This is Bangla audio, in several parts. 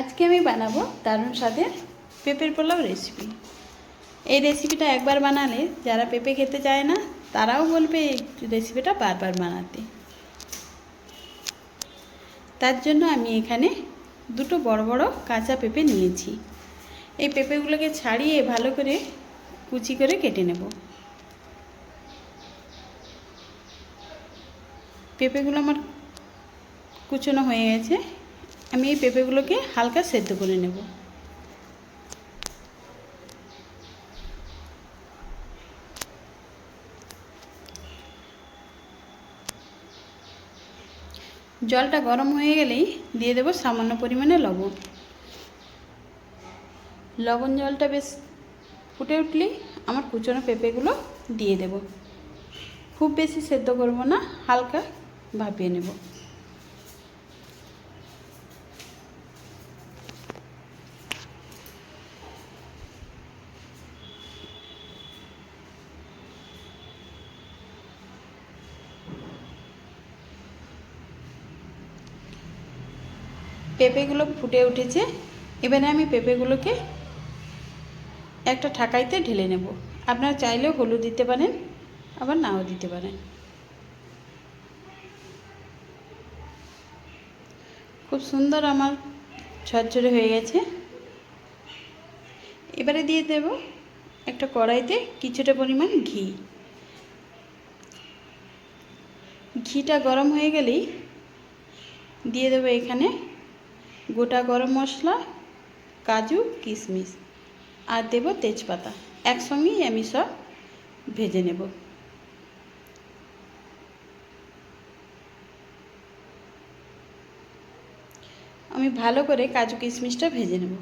আজকে আমি বানাবো দারুণ স্বাদের পেঁপের পোলাও রেসিপি এই রেসিপিটা একবার বানালে যারা পেঁপে খেতে চায় না, তারাও বলবে এই রেসিপিটা বারবার বানাতে। তার জন্য আমি এখানে দুটো বড় বড় কাঁচা পেঁপে নিয়েছি। এই পেঁপেগুলোকে ছাড়িয়ে ভালো করে কুচি করে কেটে নেব। পেঁপেগুলো আমার কুচনো হয়ে গেছে। আমি এই পেঁপেগুলোকে হালকা সেদ্ধ করে নেব। জলটা গরম হয়ে গেলেই দিয়ে দেবো সামান্য পরিমাণে লবণ। লবণ জলটা বেশ ফুটে উঠলেই আমার কুচনো পেঁপেগুলো দিয়ে দেব। খুব বেশি সেদ্ধ করব না, হালকা ভাপিয়ে নেব। পেঁপেগুলো ফুটে উঠেছে। এবারে আমি পেঁপেগুলোকে একটা ঠাকাইতে ঢেলে নেব। আপনারা চাইলেও হলুদ দিতে পারেন, আবার নাও দিতে পারেন। খুব সুন্দর আমার ঝরঝরে হয়ে গেছে। এবারে দিয়ে দেব একটা কড়াইতে কিছুটা পরিমাণ ঘি। ঘিটা গরম হয়ে গেলেই দিয়ে দেবো এখানে গোটা গরম মশলা, কাজু, কিশমিশ আর দেব তেজপাতা। একসঙ্গেই আমি সব ভেজে নেব। আমি ভালো করে কাজু, কিশমিশটা ভেজে নেব।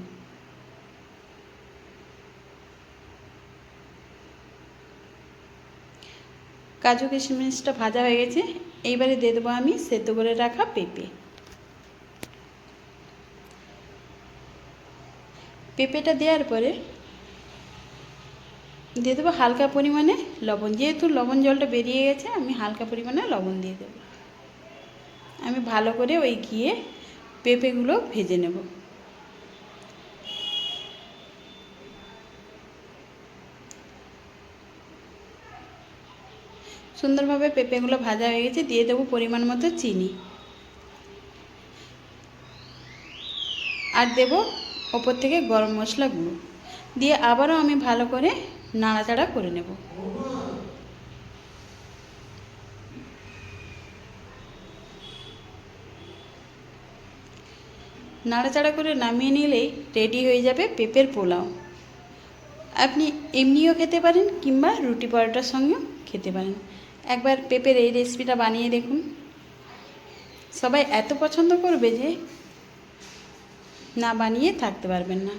কাজু, কিশমিশটা ভাজা হয়ে গেছে। এইবারে দিয়ে দেবো আমি সেদ্ধ করে রাখা পেঁপে। পেঁপেটা দেওয়ার পরে দিয়ে দেবো হালকা পরিমাণে লবণ। যেহেতু লবণ জলটা বেরিয়ে গেছে, আমি হালকা পরিমাণে লবণ দিয়ে দেবো। আমি ভালো করে ওই ঘিয়ে পেঁপেগুলো ভেজে নেব। সুন্দরভাবে পেঁপেগুলো ভাজা হয়ে গেছে, দিয়ে দেবো পরিমাণ মতো চিনি। আর দেব ওপর থেকে গরম মশলা গুঁড়ো। দিয়ে আবারও আমি ভালো করে নাড়াচাড়া করে নেব। নাড়াচাড়া করে নামিয়ে নিলেই রেডি হয়ে যাবে পেঁপের পোলাও। আপনি এমনিও খেতে পারেন কিংবা রুটি পরোটার সঙ্গেও খেতে পারেন। একবার পেঁপের এই রেসিপিটা বানিয়ে দেখুন। সবাই এত পছন্দ করবে যে না বানিয়ে থাকতে পারবেন না।